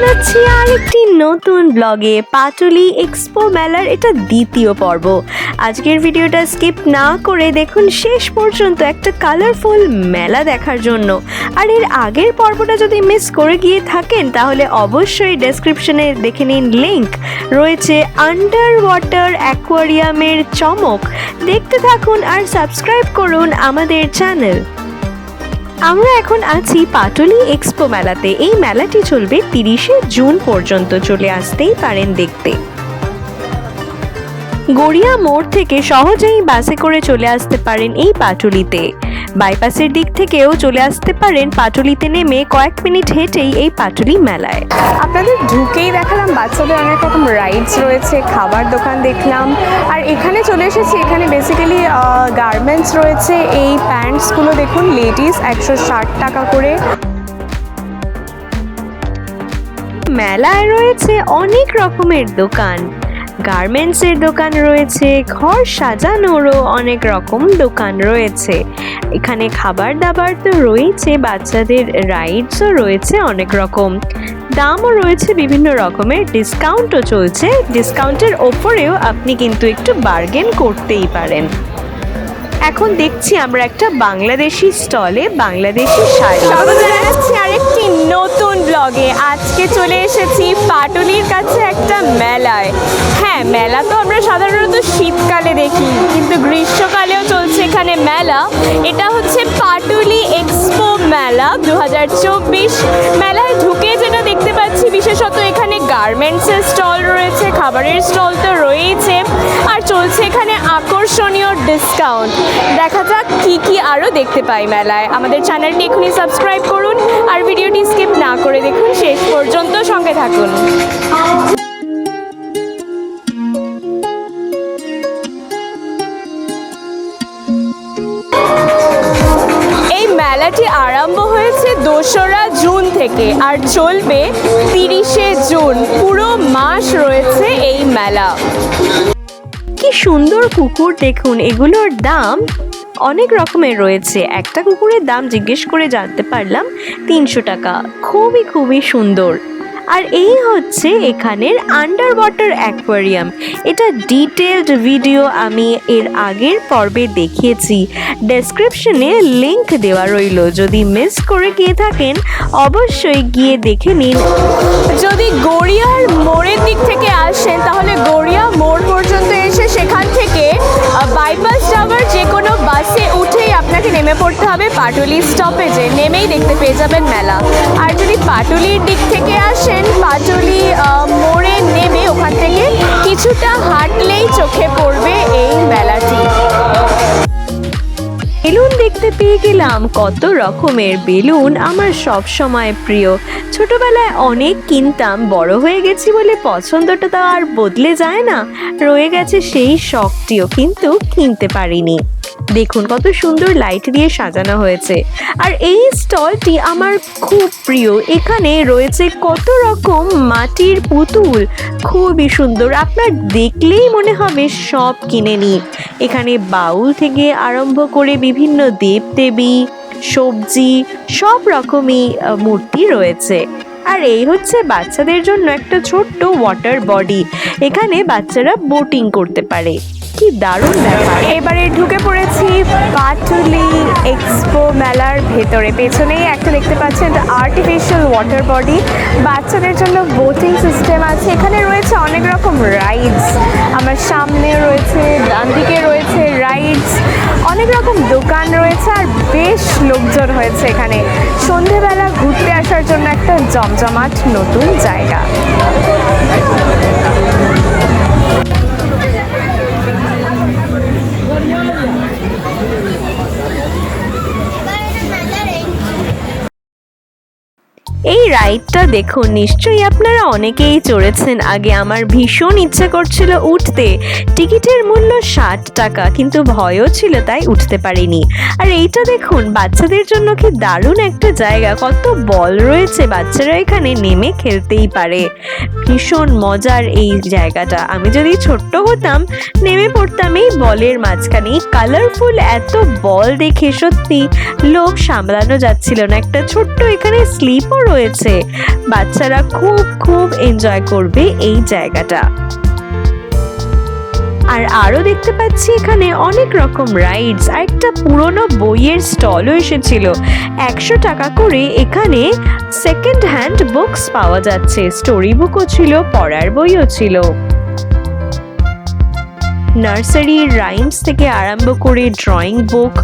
জানাচ্ছি আরেকটি নতুন ব্লগে পাটুলি এক্সপো মেলার এটা দ্বিতীয় পর্ব। আজকের ভিডিওটা স্কিপ না করে দেখুন শেষ পর্যন্ত একটা কালারফুল মেলা দেখার জন্য। আর এর আগের পর্বটা যদি মিস করে গিয়ে থাকেন, তাহলে অবশ্যই ডেসক্রিপশনে দেখে নিন লিংক রয়েছে আন্ডার ওয়াটার অ্যাকোয়ারিয়ামের চমক। দেখতে থাকুন আর সাবস্ক্রাইব করুন আমাদের চ্যানেল আমরা এখন আছি পাটলি এক্সপো মেলাতে। এই মেলাটি চলবে তিরিশে জুন পর্যন্ত, চলে আসতেই পারেন দেখতে। গড়িয়া মোড় থেকে সহজেই বাসে করে চলে আসতে পারেন এই পাটুলিতে। বাইপাসের দিক থেকেও চলে আসতে পারেন পাটুলিতে নেমে কয়েক মিনিট হেঁটেই এই পাটুলি মেলায়। আপনাদের ঢুকেই দেখালাম বাচ্চাদের অনেক রকম রাইডস রয়েছে খাবার দোকান দেখলাম। আর এখানে চলে এসেছি এখানে বেসিক্যালি গার্মেন্টস রয়েছে এই প্যান্টসগুলো দেখুন লেডিস একশো ষাট টাকা করে। মেলায় রয়েছে অনেক রকমের দোকান। গার্মেন্টসের দোকান রয়েছে, ঘর সাজানোরও অনেক রকম দোকান রয়েছে। এখানে খাবার দাবার তো রয়েছে, বাচ্চাদের রাইডসও রয়েছে অনেক রকম। দামও রয়েছে বিভিন্ন রকমের ডিসকাউন্টও চলছে। ডিসকাউন্টের ওপরেও আপনি কিন্তু একটু বার্গেন করতেই পারেন। এখন দেখছি আমরা একটা বাংলাদেশি স্টলে বাংলাদেশি শাড়ি। আরেকটি নতুন ব্লগে আজকে চলে এসেছি পাটুলির কাছে একটা মেলায়। হ্যাঁ মেলা তো আমরা সাধারণত শীতকালে দেখি, কিন্তু গ্রীষ্মকালেও চলছে এখানে মেলা। এটা হচ্ছে পাটুলি এক্সপো মেলা দু হাজার চব্বিশ। মেলায় ঢুকে যেটা দেখতে পাচ্ছি, বিশেষত এখানে গার্মেন্টসের স্টল রয়েছে, খাবারের স্টল তো রয়েছে আর চলছে এখানে আকর্ষণীয় ডিসকাউন্ট দেখা যাক কি কি আরও দেখতে পাই মেলায়। আমাদের চ্যানেলটি এখনই সাবস্ক্রাইব করুন আর ভিডিওটি স্কিপ না করে দেখুন। শেষ পর্যন্ত সঙ্গে থাকুন। মেলাটি আরম্ভ হয়েছে দোসরা জুন থেকে আর চলবে তিরিশে জুন। পুরো মাস রয়েছে এই মেলা। সুন্দর কুকুর দেখুন, এগুলোর দাম অনেক রকমের রয়েছে। একটা কুকুরের দাম জিজ্ঞেস করে জানতে পারলাম তিনশো টাকা। খুবই খুবই সুন্দর। আর এই হচ্ছে এখানের আন্ডার ওয়াটার অ্যাকোয়ারিয়াম এটা ডিটেলড ভিডিও আমি এর আগের পর্বে দেখিয়েছি। ডেসক্রিপশনে লিংক দেওয়া রইল। যদি মিস করে গিয়ে থাকেন, অবশ্যই গিয়ে দেখে নিন। যদি গড়িয়ার মোড়ের দিক থেকে আসেন, তাহলে নেমে পড়তে হবে পাটুলি স্টপেজে নেমেই দেখতে পেয়ে যাবেন মেলা। আর যদি পাটুলির দিক থেকে আসেন, পাটুলি মোড়ে নেমে ওখান থেকে কিছুটা হাঁটলেই চোখে পড়বে এই মেলাটি। বেলুন দেখতে পেয়ে গেলাম। কত রকমের বেলুন আমার সব সময় প্রিয়। ছোটবেলায় অনেক কিনতাম, বড় হয়ে গেছি বলে পছন্দটা তো আর বদলে যায় না। রয়ে গেছে সেই শখটিও, কিন্তু কিনতে পারিনি। দেখুন কত সুন্দর লাইট দিয়ে সাজানো হয়েছে। আর এই স্টলটি আমার খুব প্রিয়। এখানে রয়েছে কত রকম মাটির পুতুল। খুবই সুন্দর। আপনার দেখলেই মনে হবে সব কিনে নিই এখানে বাউল থেকে আরম্ভ করে বিভিন্ন দেবদেবী, সবজি, সব রকমই মূর্তি রয়েছে। আর এই হচ্ছে বাচ্চাদের জন্য একটা ছোট্ট ওয়াটার বডি এখানে বাচ্চারা বোটিং করতে পারে। কি দারুণ ব্যাপার। এবারে ঢুকে পড়েছি পাটুলি এক্সপো মেলার ভেতরে। পেছনেই একটা দেখতে পাচ্ছেন আর্টিফিশিয়াল ওয়াটার বডি বাচ্চাদের জন্য বোটিং সিস্টেম আছে। এখানে রয়েছে অনেক রকম রাইডস আমার সামনে রয়েছে ডান দিকে রয়েছে রাইডস অনেক রকম দোকান রয়েছে আর বেশ লোকজন হয়েছে এখানে। সন্ধেবেলা ঘুরতে আসার জন্য একটা জমজমাট নতুন জায়গা। এই রাইডটা দেখুন, নিশ্চয়ই আপনারা অনেকেই চড়েছেন। আগে আমার ভীষণ ইচ্ছে করছিল উঠতে। টিকিটের মূল্য ষাট টাকা, কিন্তু ভয়ও ছিল, তাই উঠতে পারিনি। আর এইটা দেখুন, বাচ্চাদের জন্য কি দারুণ একটা জায়গা। কত বল রয়েছে, বাচ্চারা এখানে নেমে খেলতেই পারে। ভীষণ মজার এই জায়গাটা। আমি যদি ছোট্ট হতাম, নেমে পড়তাম এই বলের মাঝখানে কালারফুল, এত বল দেখে সত্যি লোক সামলানো যাচ্ছিল না। একটা ছোট্ট এখানে স্লিপও রয়েছে হয়েছে। বাচ্চারা খুব খুব এনজয় করবে এই জায়গাটা। আর আরও দেখতে পাচ্ছি এখানে অনেক রকম রাইডস আর একটা পুরনো বইয়ের স্টলও এসেছিল। একশো টাকা করে এখানে সেকেন্ড হ্যান্ড বুকস পাওয়া যাচ্ছে। স্টোরি বুকও ছিল, পড়ার বইও ছিল। নার্সারি রাইমস থেকে আরম্ভ করে ড্রয়িং বুক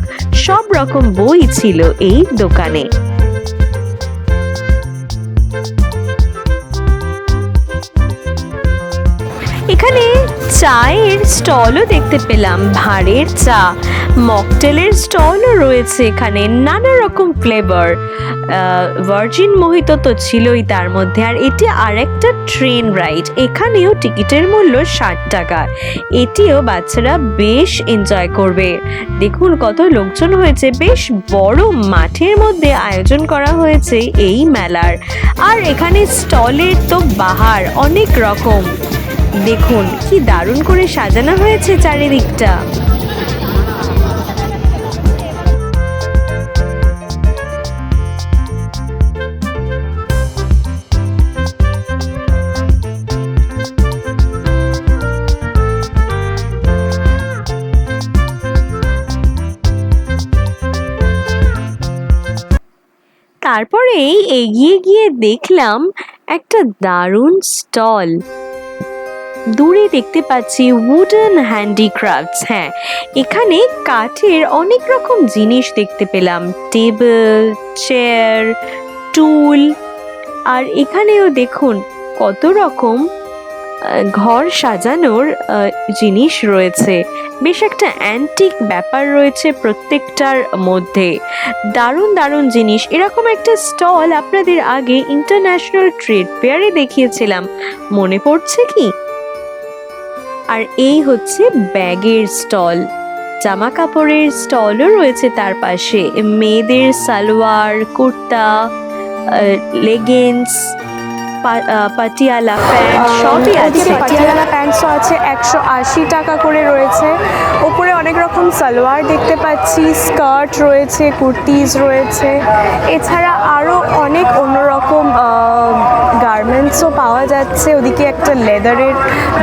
সব রকম বই ছিল এই দোকানে। এখানে চায়ের স্টলও দেখতে পেলাম, ভাঁড়ের চা, মকটেলের স্টলও রয়েছে এখানে, নানা রকম ফ্লেভার ভার্জিন মোহিত তো ছিলই তার মধ্যে, আর এটি আরেকটা ট্রেন রাইড এখানেও টিকিটের মূল্য ষাট টাকা। এটিও বাচ্চারা বেশ এনজয় করবে। দেখুন কত লোকজন হয়েছে, বেশ বড় মাঠের মধ্যে আয়োজন করা হয়েছে এই মেলার। আর এখানে স্টলের তো বাহার, অনেক রকম। দেখুন কি দারুণ করে সাজানো হয়েছে চারিদিকটা। তারপরেই এগিয়ে গিয়ে দেখলাম একটা দারুণ স্টল। দূরে দেখতে পাচ্ছি উডেন হ্যান্ডিক্রাফটস হ্যাঁ। এখানে কাঠের অনেক রকম জিনিস দেখতে পেলাম। টেবিল চেয়ার টুল আর এখানেও দেখুন কত রকম ঘর সাজানোর জিনিস রয়েছে। বেশ একটা অ্যান্টিক ব্যাপার রয়েছে প্রত্যেকটার মধ্যে। দারুণ দারুণ জিনিস। এরকম একটা স্টল আপনাদের আগে ইন্টারন্যাশনাল ট্রেড ফেয়ারে দেখিয়েছিলাম। মনে পড়ছে কি? আর এই হচ্ছে ব্যাগের স্টল। জামা কাপড়ের স্টলও রয়েছে তার পাশে। মেয়েদের সালোয়ার কুর্তা লেগিংস পাটিয়ালা প্যান্ট সবই আছে পাটিয়ালা প্যান্টসও আছে একশো আশি টাকা করে রয়েছে। ওপরে অনেক রকম সালোয়ার দেখতে পাচ্ছি স্কার্ট রয়েছে কুর্তিজ রয়েছে। এছাড়া আরও অনেক অন্যরকম গার্মেন্টসও পাওয়া যাচ্ছে। ওদিকে একটা লেদারের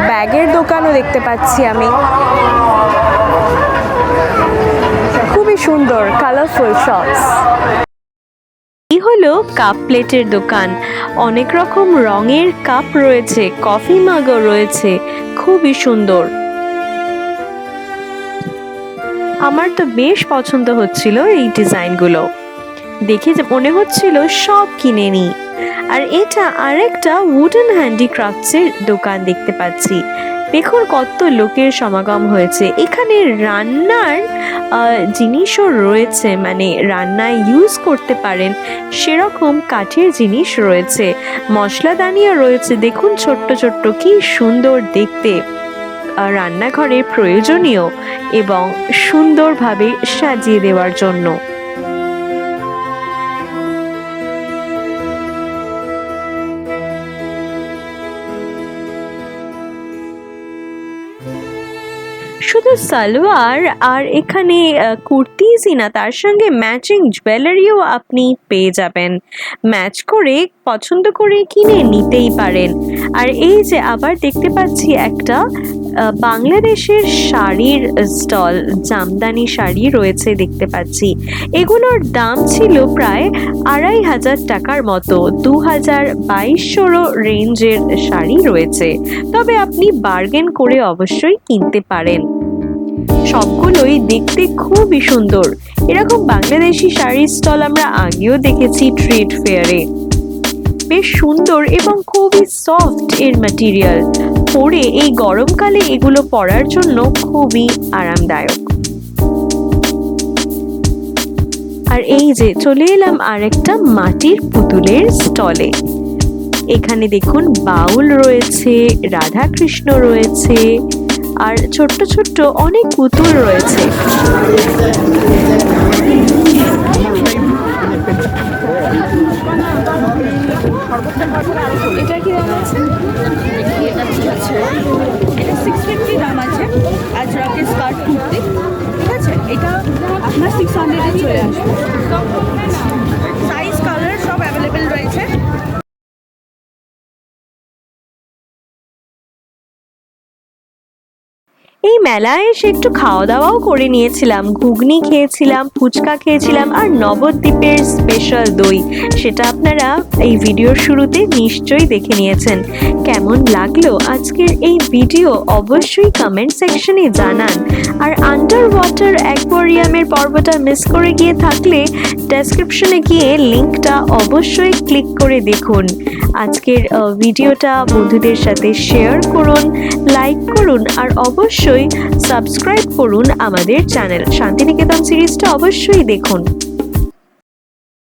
ব্যাগের দোকানও দেখতে পাচ্ছি আমি। খুবই সুন্দর কালারফুল শপস এই হলো কাপ প্লেটের দোকান। অনেক রকম রঙের কাপ রয়েছে কফি মাগও রয়েছে। খুবই সুন্দর। আমার তো বেশ পছন্দ হচ্ছিল এই ডিজাইনগুলো দেখে মনে হচ্ছিল সব কিনে নিই। আর এটা আরেকটা উডেন হ্যান্ডিক্রাফটসের দোকান দেখতে পাচ্ছি। দেখুন কত লোকের সমাগম হয়েছে। এখানে রান্নার জিনিসও রয়েছে মানে রান্নায় ইউজ করতে পারেন। সেরকম কাঠের জিনিস রয়েছে। মশলাদানিও রয়েছে। দেখুন ছোট্ট ছোট্ট কি সুন্দর দেখতে। রান্নাঘরে প্রয়োজনীয় এবং সুন্দরভাবে সাজিয়ে দেওয়ার জন্য। সালোয়ার আর এখানে কুর্তিজই না তার সঙ্গে ম্যাচিং জুয়েলারিও আপনি পেয়ে যাবেন। ম্যাচ করে পছন্দ করে কিনে নিতেই পারেন। আর এই যে আবার দেখতে পাচ্ছি একটা বাংলাদেশের শাড়ির স্টল, জামদানি শাড়ি রয়েছে দেখতে পাচ্ছি। এগুলোর দাম ছিল প্রায় আড়াই হাজার টাকার মতো, দু হাজার বাইশশোরও রেঞ্জের শাড়ি রয়েছে। তবে আপনি বার্গেন করে অবশ্যই কিনতে পারেন। সবগুলোই দেখতে খুবই সুন্দর। এরকম বাংলাদেশি শাড়ির স্টল আমরা আগেও দেখেছি ট্রেড ফেয়ারে। বেশ সুন্দর এবং খুবই সফট এর ম্যাটেরিয়াল পরে এই গরমকালে এগুলো পরার জন্য খুবই আরামদায়ক। আর এই যে চলে এলাম আরেকটা মাটির পুতুলের স্টলে। এখানে দেখুন বাউল রয়েছে, রাধাকৃষ্ণ রয়েছে আর ছোট্ট ছোট্ট অনেক পুতুল রয়েছে। এই মেলায় এসে একটু খাওয়া দাওয়াও করে নিয়েছিলাম। ঘুগনি খেয়েছিলাম, ফুচকা খেয়েছিলাম আর নবদ্বীপের স্পেশাল দই। সেটা আপনারা এই ভিডিওর শুরুতে নিশ্চয়ই দেখে নিয়েছেন। কেমন লাগল আজকের এই ভিডিও অবশ্যই কমেন্ট সেকশনে জানান। আর অ্যাকোয়ারিয়ামের পর্বটা মিস করে গিয়ে থাকলে ডেসক্রিপশনে গিয়ে লিঙ্কটা অবশ্যই ক্লিক করে দেখুন। আজকের ভিডিওটা বন্ধুদের সাথে শেয়ার করুন লাইক করুন, আর অবশ্যই সাবস্ক্রাইব করুন আমাদের চ্যানেল শান্তিনিকেতন সিরিজটা অবশ্যই দেখুন।